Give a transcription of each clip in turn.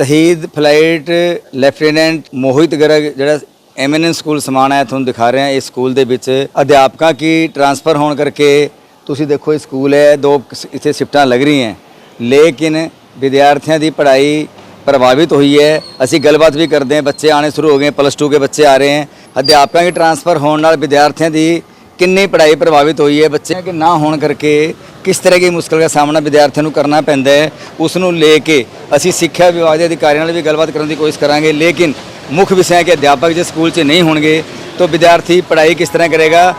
ਸ਼ਹੀਦ flight lieutenant ਮੋਹਿਤ ਗਰਗ, ਜਿਹੜਾ ਐਮਐਨਐਨ school Samana ਹੈ ਤੁਹਾਨੂੰ ਦਿਖਾ ਰਹੇ। ਹਾਂ ਇਸ ਸਕੂਲ ਦੇ ਵਿੱਚ ਅਧਿਆਪਕਾਂ ਕੀ ਟ੍ਰਾਂਸਫਰ ਹੋਣ ਕਰਕੇ ਤੁਸੀਂ ਦੇਖੋ, ਇਹ ਸਕੂਲ ਹੈ, ਦੋ ਇੱਥੇ ਸ਼ਿਫਟਾਂ ਲੱਗ ਰਹੀਆਂ। ਲੇਕਿਨ ਵਿਦਿਆਰਥੀਆਂ ਦੀ ਪੜ੍ਹਾਈ ਪ੍ਰਭਾਵਿਤ ਹੋਈ ਹੈ। ਅਸੀਂ ਗੱਲਬਾਤ ਵੀ ਕਰਦੇ ਹਾਂ, ਬੱਚੇ ਆਣੇ ਸ਼ੁਰੂ ਹੋ ਗਏ ਪਲੱਸ 2 ਕੇ ਬੱਚੇ ਆ ਰਹੇ ਹਨ ਅਧਿਆਪਕਾਂ ਦੀ ਟ੍ਰਾਂਸਫਰ ਹੋਣ ਨਾਲ ਵਿਦਿਆਰਥੀਆਂ ਦੀ ਕਿੰਨੀ ਪੜ੍ਹਾਈ ਪ੍ਰਭਾਵਿਤ ਹੋਈ ਹੈ, ਬੱਚਿਆਂ ਕੇ ਨਾ ਹੋਣ ਕਰਕੇ ਕਿਸ ਤਰ੍ਹਾਂ ਦੀ ਮੁਸ਼ਕਲ ਦਾ ਸਾਹਮਣਾ ਵਿਦਿਆਰਥੀਆਂ ਨੂੰ ਕਰਨਾ ਪੈਂਦਾ ਹੈ ਉਸ ਨੂੰ ਲੈ ਕੇ ਅਸੀਂ ਸਿੱਖਿਆ ਵਿਭਾਗ ਦੇ ਅਧਿਕਾਰੀਆਂ ਨਾਲ ਵੀ ਗੱਲਬਾਤ ਕਰਨ ਦੀ ਕੋਸ਼ਿਸ਼ ਕਰਾਂਗੇ। ਲੇਕਿਨ ਮੁੱਖ ਵਿਸ਼ਿਆਂ ਦੇ ਅਧਿਆਪਕ ਜੇ ਸਕੂਲ 'ਚ ਨਹੀਂ ਹੋਣਗੇ, ਤਾਂ ਵਿਦਿਆਰਥੀ ਪੜ੍ਹਾਈ ਕਿਸ ਤਰ੍ਹਾਂ ਕਰੇਗਾ,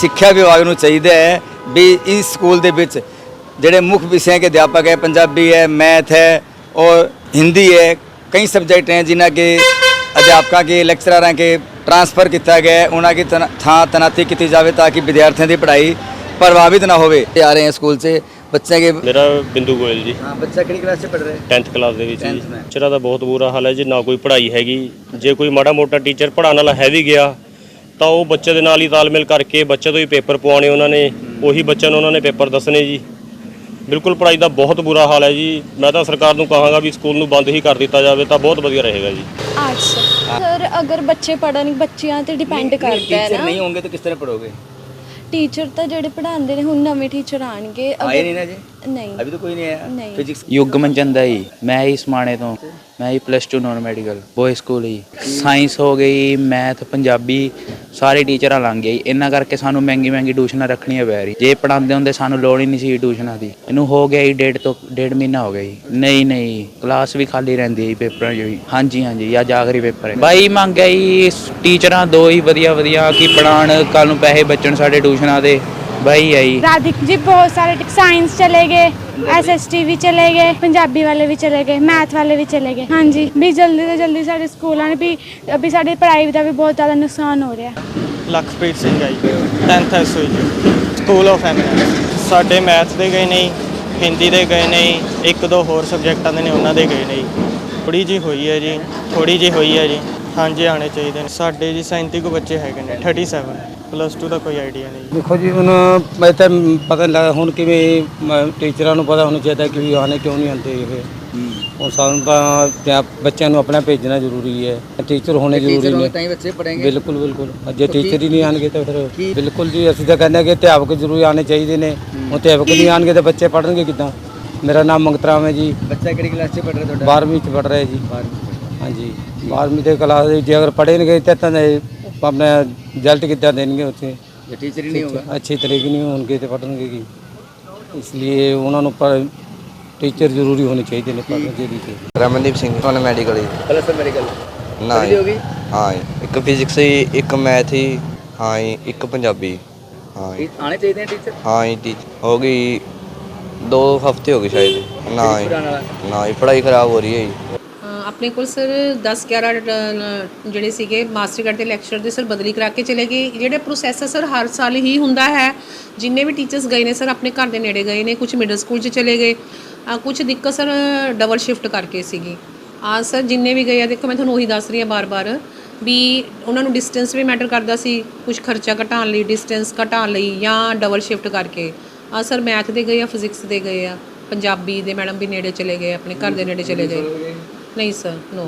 ਸਿੱਖਿਆ ਵਿਭਾਗ ਨੂੰ ਚਾਹੀਦਾ ਹੈ ਵੀ ਇਸ ਸਕੂਲ ਦੇ ਵਿੱਚ ਜਿਹੜੇ ਮੁੱਖ ਵਿਸ਼ਿਆਂ ਕਿ ਅਧਿਆਪਕ ਹੈ, ਪੰਜਾਬੀ ਹੈ, ਮੈਥ ਹੈ ਔਰ ਹਿੰਦੀ ਹੈ, ਕਈ ਸਬਜੈਕਟ ਹੈ ਜਿਨ੍ਹਾਂ ਕੇ ਅਧਿਆਪਕਾਂ ਕੇ, ਲੈਕਚਰਾਰਾਂ ਕੇ ਟ੍ਰਾਂਸਫਰ ਕੀਤਾ ਗਿਆ ਉਹਨਾਂ ਕੀ ਥਾਂ ਤਨਾਤੀ ਕੀਤੀ ਜਾਵੇ ਤਾਂ ਕਿ ਵਿਦਿਆਰਥੀਆਂ ਦੀ ਪੜ੍ਹਾਈ ਪ੍ਰਭਾਵਿਤ ਨਾ ਹੋਵੇ ਤੇ ਆ ਰਹੇ हैं ਸਕੂਲ से ਬੱਚੇ ਕੇ ਮੇਰਾ ਬਿੰਦੂ ਗੋਇਲ ਜੀ ਹਾਂ ਬੱਚਾ ਕਿਹੜੀ ਕਲਾਸ 'ਚ ਪੜ੍ਹ ਰਿਹਾ ਹੈ 10th ਕਲਾਸ ਦੇ ਵਿੱਚ ਜੀ 10th ਮੈਂ। ਟੀਚਰਾਂ ਦਾ ਬਹੁਤ ਬੁਰਾ ਹਾਲ ਹੈ ਜੀ ਨਾ ਕੋਈ ਪੜ੍ਹਾਈ ਹੈਗੀ ਜੇ ਕੋਈ ਮਾੜਾ ਮੋਟਾ ਟੀਚਰ ਪੜ੍ਹਾਉਣ ਵਾਲਾ ਹੈ ਵੀ ਗਿਆ ਤਾਂ ਉਹ ਬੱਚੇ ਦੇ ਨਾਲ ਹੀ ਤਾਲਮੇਲ ਕਰਕੇ ਬੱਚੇ ਤੋਂ ਹੀ ਪੇਪਰ ਪਵਾਉਣੇ ਉਹਨਾਂ ਨੇ ਉਹੀ ਬੱਚਿਆਂ ਨੂੰ ਉਹਨਾਂ ਨੇ ਪੇਪਰ ਦੱਸਣੇ ਜੀ ਬਿਲਕੁਲ ਪੜ੍ਹਾਈ ਦਾ ਬਹੁਤ ਬੁਰਾ ਹਾਲ ਹੈ ਜੀ ਮੈਂ ਤਾਂ ਸਰਕਾਰ ਨੂੰ ਕਹਾਂਗਾ ਵੀ ਸਕੂਲ ਨੂੰ ਬੰਦ ਹੀ ਕਰ ਦਿੱਤਾ ਜਾਵੇ ਤਾਂ ਬਹੁਤ ਵਧੀਆ ਰਹੇਗਾ ਜੀ ਆਰਟਸ ਸਰ ਅਗਰ ਬੱਚੇ ਪੜਨ ਬੱਚਿਆਂ ਤੇ ਡਿਪੈਂਡ ਕਰਦਾ ਹੈ टीचर ਨਾ नहीं होंगे तो किस तरह पढ़ोगे ਟੀਚਰ ਤਾਂ ਜਿਹੜੇ ਪੜਾਉਂਦੇ ਨੇ ਹੁਣ ਨਵੇਂ ਟੀਚਰ ਆਣਗੇ ਆਏ ਨਹੀਂ ਨਾ ਜੀ? ਨਹੀਂ। ਅਭੀ ਤਾਂ ਕੋਈ ਨਹੀਂ ਆਇਆ। ਨਹੀਂ। ਫਿਜ਼ਿਕਸ ਯੁਗਮਨ ਚੰਦਾ ਜੀ ਮੈਂ ਹੀ ਸਮਾਣੇ ਤੋਂ ਮੈਂ ਹੀ plus 2 non medical boys school ਹੀ। ਸਾਇੰਸ ਹੋ ਗਈ ਮੈਥ ਪੰਜਾਬੀ ਸਾਰੇ ਟੀਚਰਾਂ ਲੰਘ ਗਏ ਇਹਨਾਂ ਕਰਕੇ ਸਾਨੂੰ ਮਹਿੰਗੀ ਮਹਿੰਗੀ ਟਿਊਸ਼ਨਾਂ ਰੱਖਣੀਆਂ ਪੈ ਰਹੀ ਜੇ ਪੜਾਉਂਦੇ ਹੁੰਦੇ ਸਾਨੂੰ ਲੋੜ ਹੀ ਨਹੀਂ ਸੀ ਟਿਊਸ਼ਨਾਂ ਦੀ। ਇਹਨੂੰ ਹੋ ਗਿਆ ਜੀ ਡੇਢ ਤੋਂ ਡੇਢ ਮਹੀਨਾ ਹੋ ਗਿਆ ਜੀ। ਨਹੀਂ ਨਹੀਂ, ਕਲਾਸ ਵੀ ਖਾਲੀ ਰਹਿੰਦੀ ਹੈ ਜੀ ਪੇਪਰਾਂ 'ਚ ਵੀ। ਹਾਂਜੀ ਹਾਂਜੀ ਅੱਜ ਆਖਰੀ ਪੇਪਰ ਹੈ। ਬਾਈ ਮੰਗਿਆ ਜੀ, ਟੀਚਰਾਂ ਦੋ ਹੀ ਵਧੀਆ ਵਧੀਆ ਕਿ ਪੜਾਣ ਕੱਲ ਨੂੰ ਪੈਸੇ ਬਚਣ ਸਾਡੇ ਟਿਊਸ਼ਨਾਂ ਦੇ। ਬਾਈ ਆਈ राधिक जी बहुत सारे साइंस चले गए एसएसटी भी चले गए पंजाबी वाले भी चले गए मैथ वाले भी चले गए हाँ जी भी जल्दी ਤੋਂ ਜਲਦੀ ਸਾਡੇ ਸਕੂਲਾਂ ਨੇ ਵੀ ਅਭੀ ਸਾਡੀ ਪੜ੍ਹਾਈ ਦਾ ਵੀ ਬਹੁਤ ਜ਼ਿਆਦਾ ਨੁਕਸਾਨ ਹੋ ਰਿਹਾ ਲਖਪ੍ਰੀਤ ਸਿੰਘ ਆਈ 10th SOE school of eminence ਸਾਡੇ ਮੈਥ ਦੇ ਗਏ ਨਹੀਂ ਹਿੰਦੀ ਦੇ ਗਏ ਨਹੀਂ ਇੱਕ ਦੋ ਹੋਰ ਸਬਜੈਕਟਾਂ ਦੇ ਨੇ ਉਹਨਾਂ ਦੇ ਗਏ ਨਹੀਂ ਥੋੜੀ ਜੀ ਹੋਈ ਹੈ ਜੀ ਥੋੜੀ ਜੀ ਹੋਈ ਹੈ ਜੀ ਹਾਂਜੀ ਆਣੇ ਚਾਹੀਦੇ ਨੇ। ਸਾਡੇ ਜੀ 37 ਕੁ ਬੱਚੇ ਹੈਗੇ ਨੇ 37 ਪਲੱਸ 2 ਦਾ ਕੋਈ ਆਈਡੀਆ ਨਹੀਂ। ਦੇਖੋ ਜੀ ਹੁਣ ਮੈਂ ਤਾਂ ਪਤਾ ਨਹੀਂ ਲੱਗਦਾ ਹੁਣ ਕਿਵੇਂ ਟੀਚਰਾਂ ਨੂੰ ਪਤਾ ਹੋਣਾ ਚਾਹੀਦਾ ਕਿ ਵੀ ਆਣੇ ਕਿਉਂ ਨਹੀਂ ਆਉਂਦੇ ਇਹ। ਉਹ ਸਾਨੂੰ ਤਾਂ ਤੇ ਬੱਚਿਆਂ ਨੂੰ ਆਪਣਾ ਭੇਜਣਾ ਜ਼ਰੂਰੀ ਹੈ। ਟੀਚਰ ਹੋਣੇ ਜ਼ਰੂਰੀ ਨੇ। ਤਾਂ ਹੀ ਬੱਚੇ ਪੜ੍ਹेंगे ਬਿਲਕੁਲ ਬਿਲਕੁਲ। ਜੇ ਟੀਚਰ ਹੀ ਨਹੀਂ ਆਣਗੇ ਤਾਂ ਫਿਰ ਬਿਲਕੁਲ ਜੀ ਅਸੀਂ ਤਾਂ ਕਹਿੰਦੇ ਹਾਂ ਕਿ ਅਧਿਆਪਕ ਜ਼ਰੂਰੀ ਆਣੇ ਚਾਹੀਦੇ ਨੇ। ਉਹ ਅਧਿਆਪਕ ਨਹੀਂ ਆਣਗੇ ਤਾਂ ਬੱਚੇ ਪੜ੍ਹਨਗੇ ਕਿੱਦਾਂ? ਮੇਰਾ ਨਾਮ ਮੰਗਤਰਾਮ ਹੈ ਜੀ। ਬੱਚਾ ਕਿਹੜੀ ਕਲਾਸ 'ਚ ਪੜ੍ਹ ਰਿਹਾ ਤੁਹਾਡਾ? 12ਵੀਂ 'ਚ ਪੜ੍ਹ ਰਿਹਾ ਜੀ। ਹਾਂਜੀ। ਬਾਰਵੀਂ ਦੇ ਕਲਾਸ ਦੇ ਜੇ ਅਗਰ ਪੜ੍ਹੇਣਗੇ ਤਾਂ ਤਾਂ ਆਪਣਾ ਰਿਜ਼ਲਟ ਕਿੱਦਾਂ ਦੇਣਗੇ ਉੱਥੇ? ਜੇ ਟੀਚਰ ਹੀ ਨਹੀਂ ਹੋਗਾ ਅੱਛੇ ਤਰੀਕੇ ਨਹੀਂ ਹੋਣਗੇ ਤੇ ਪੜ੍ਹਨਗੇ ਕੀ? ਇਸ ਲਈ ਉਹਨਾਂ ਨੂੰ ਪਰ ਟੀਚਰ ਜ਼ਰੂਰੀ ਹੋਣੇ ਚਾਹੀਦੇ ਨੇ ਪੜ੍ਹਨ ਦੇ ਲਈ। ਰਮਨਦੀਪ ਸਿੰਘ ਕੋਲ ਮੈਡੀਕਲ ਹੀ। ਪਲੱਸ ਮੈਡੀਕਲ ਨਾ ਜੀ। ਹਾਂ ਇੱਕ ਫਿਜ਼ਿਕਸ ਹੀ ਇੱਕ ਮੈਥ ਹੀ ਹਾਂ ਇੱਕ ਪੰਜਾਬੀ। ਹਾਂ ਆਣੇ ਚਾਹੀਦੇ ਨੇ ਟੀਚਰ ਹਾਂ ਟੀਚਰ ਹੋ ਗਈ 2 ਹਫ਼ਤੇ ਹੋ ਗਏ ਸ਼ਾਇਦ। ਨਾ ਨਾ ਪੜ੍ਹਾਈ ਖਰਾਬ ਹੋ ਰਹੀ ਹੈ ਆਪਣੇ ਕੋਲ ਸਰ 10 11 ਟ- ਜਿਹੜੇ ਸੀਗੇ ਮਾਸਟਰ ਕਰਦੇ ਲੈਕਚਰ ਦੇ ਸਰ ਬਦਲੀ ਕਰਾ ਕੇ ਚਲੇ ਗਏ। ਜਿਹੜੇ ਪ੍ਰੋਸੈਸ ਸਰ ਹਰ ਸਾਲ ਹੀ ਹੁੰਦਾ ਹੈ। ਜਿੰਨੇ ਵੀ ਟੀਚਰਸ ਗਏ ਨੇ ਸਰ ਆਪਣੇ ਘਰ ਦੇ ਨੇੜੇ ਗਏ ਨੇ ਕੁਝ ਮਿਡਲ ਸਕੂਲ 'ਚ ਚਲੇ ਗਏ। ਅ, ਕੁਝ ਦਿੱਕਤ ਸਰ ਡਬਲ ਸ਼ਿਫਟ ਕਰਕੇ ਸੀਗੀ। ਆ ਸਰ ਜਿੰਨੇ ਵੀ ਗਏ ਆ ਦੇਖੋ ਮੈਂ ਤੁਹਾਨੂੰ ਉਹੀ ਦੱਸ ਰਹੀ ਹਾਂ ਬਾਰ-ਬਾਰ ਵੀ ਉਹਨਾਂ ਨੂੰ ਡਿਸਟੈਂਸ ਵੀ ਮੈਟਰ ਕਰਦਾ ਸੀ। ਕੁਝ ਖਰਚਾ ਘਟਾਉਣ ਲਈ ਡਿਸਟੈਂਸ ਘਟਾਉਣ ਲਈ ਜਾਂ ਡਬਲ ਸ਼ਿਫਟ ਕਰਕੇ। ਆ ਸਰ ਮੈਥ ਦੇ ਗਏ ਆ ਫਿਜ਼ਿਕਸ ਦੇ ਗਏ ਆ ਪੰਜਾਬੀ ਦੇ ਮੈਡਮ ਵੀ ਨੇੜੇ ਚਲੇ ਗਏ ਆਪਣੇ ਘਰ ਦੇ ਨੇੜੇ ਚਲੇ ਗਏ। ਨਹੀਂ ਸਰ ਨੋ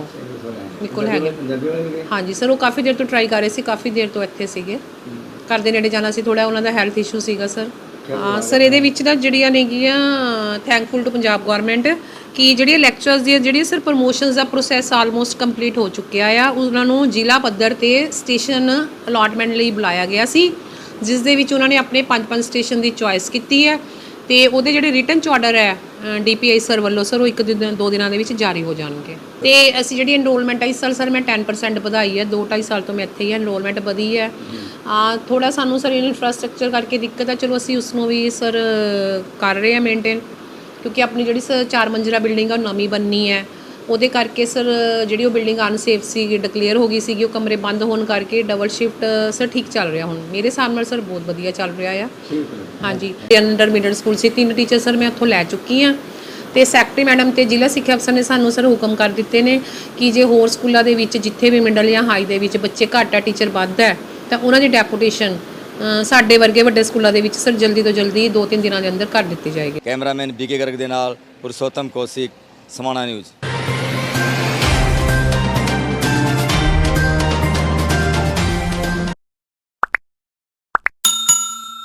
ਨਿਕਲ ਹੈਗੇ। ਹਾਂਜੀ ਸਰ ਉਹ ਕਾਫੀ ਦੇਰ ਤੋਂ ਟਰਾਈ ਕਰ ਰਹੇ ਸੀ ਕਾਫੀ ਦੇਰ ਤੋਂ ਇੱਥੇ ਸੀਗੇ। ਘਰ ਦੇ ਨੇੜੇ ਜਾਣਾ ਸੀ ਥੋੜਾ ਉਹਨਾਂ ਦਾ ਹੈਲਥ ਇਸ਼ੂ ਸੀਗਾ ਸਰ। ਹਾਂ ਸਰ ਇਹਦੇ ਵਿੱਚ ਨਾ ਜਿਹੜੀਆਂ ਨੇਗੀਆਂ ਥੈਂਕਫੁਲ ਟੂ ਪੰਜਾਬ ਗਵਰਨਮੈਂਟ ਕਿ ਜਿਹੜੀਆਂ ਲੈਕਚਰਸ ਦੀਆਂ ਜਿਹੜੀਆਂ ਸਰ ਪ੍ਰੋਮੋਸ਼ਨਸ ਦਾ ਪ੍ਰੋਸੈਸ ਆਲਮੋਸਟ ਕੰਪਲੀਟ ਹੋ ਚੁੱਕਿਆ ਆ ਉਹਨਾਂ ਨੂੰ ਜ਼ਿਲ੍ਹਾ ਪੱਧਰ ਤੇ ਸਟੇਸ਼ਨ ਅਲਾਟਮੈਂਟ ਲਈ ਬੁਲਾਇਆ ਗਿਆ ਸੀ ਜਿਸ ਦੇ ਵਿੱਚ ਉਹਨਾਂ ਨੇ ਆਪਣੇ ਪੰਜ ਪੰਜ ਸਟੇਸ਼ਨ ਦੀ ਚੁਆਇਸ ਕੀਤੀ ਹੈ। ਤੇ ਉਹਦੇ ਜਿਹੜੇ ਰਿਟਰਨ ਚ ਆਰਡਰ ਹੈ ਡੀਪੀਆਈ ਸਰ ਵੱਲੋਂ ਸਰ ਉਹ ਇੱਕ ਦਿਨ, ਦੋ ਦਿਨਾਂ ਦੇ ਵਿੱਚ ਜਾਰੀ ਹੋ ਜਾਣਗੇ। ਤੇ ਅਸੀਂ ਜਿਹੜੀ ਐਨਰੋਲਮੈਂਟ ਹੈ ਇਸ ਸਾਲ ਸਰ ਮੈਂ 10% ਵਧਾਈ ਹੈ 2.5 ਸਾਲ ਤੋਂ ਮੈਂ ਇੱਥੇ ਹੀ ਐਨਰੋਲਮੈਂਟ ਵਧੀ ਹੈ। ਆ ਥੋੜਾ ਸਾਨੂੰ ਸਰ ਇਨਫਰਾਸਟ੍ਰਕਚਰ ਕਰਕੇ ਦਿੱਕਤ ਹੈ ਚਲੋ ਅਸੀਂ ਉਸ ਨੂੰ ਵੀ ਸਰ ਕਰ ਰਹੇ ਹਾਂ ਮੇਨਟੇਨ ਕਿਉਂਕਿ ਆਪਣੀ ਜਿਹੜੀ ਸਰ ਚਾਰ ਮੰਜ਼ਿਲਾ ਬਿਲਡਿੰਗ ਆ, ਉਹ ਨਵੀਂ ਬਣਨੀ ਹੈ। ਉਹਦੇ ਕਰਕੇ ਸਰ, ਜਿਹੜੀ ਉਹ ਬਿਲਡਿੰਗ ਅਨਸੇਫ ਸੀ ਡਿਕਲੇਅਰ ਹੋ ਗਈ ਸੀਗੀ, ਉਹ ਕਮਰੇ ਬੰਦ ਹੋਣ ਕਰਕੇ ਡਬਲ ਸ਼ਿਫਟ ਸਰ, ਠੀਕ ਚੱਲ ਰਿਹਾ ਹੁਣ। ਮੇਰੇ ਹਿਸਾਬ ਨਾਲ ਸਰ, ਬਹੁਤ ਵਧੀਆ ਚੱਲ ਰਿਹਾ ਆ। ਹਾਂਜੀ। ਅੰਡਰ ਮਿਡਲ ਸਕੂਲ ਸੀ, ਤਿੰਨ ਟੀਚਰ ਸਰ, ਮੈਂ ਉੱਥੋਂ ਲੈ ਚੁੱਕੀ ਆ। ਤੇ ਸੈਕਟਰੀ ਮੈਡਮ ਤੇ ਜ਼ਿਲ੍ਹਾ ਸਿੱਖਿਆ ਅਫਸਰ ਨੇ ਸਾਨੂੰ ਸਰ, ਹੁਕਮ ਕਰ ਦਿੱਤੇ ਨੇ ਕਿ ਜੇ ਹੋਰ ਸਕੂਲਾਂ ਦੇ ਵਿੱਚ, ਜਿੱਥੇ ਵੀ ਮਿਡਲ ਜਾਂ ਹਾਈ ਦੇ ਵਿੱਚ ਬੱਚੇ ਘੱਟ ਆ ਟੀਚਰ ਵੱਧ ਹੈ ਤਾਂ ਉਹਨਾਂ ਦੀ ਡੈਪੂਟੇਸ਼ਨ ਸਾਡੇ ਵਰਗੇ ਵੱਡੇ ਸਕੂਲਾਂ ਦੇ ਵਿੱਚ ਸਰ, ਜਲਦੀ ਤੋਂ ਜਲਦੀ 2-3 ਦਿਨਾਂ ਦੇ ਅੰਦਰ ਕਰ ਦਿੱਤੀ ਜਾਏਗੀ। ਕੈਮਰਾਮੈਨ ਬੀਕੇ ਗਰਗ ਦੇ ਨਾਲ Purushottam Kaushik, Samana news. Thank you.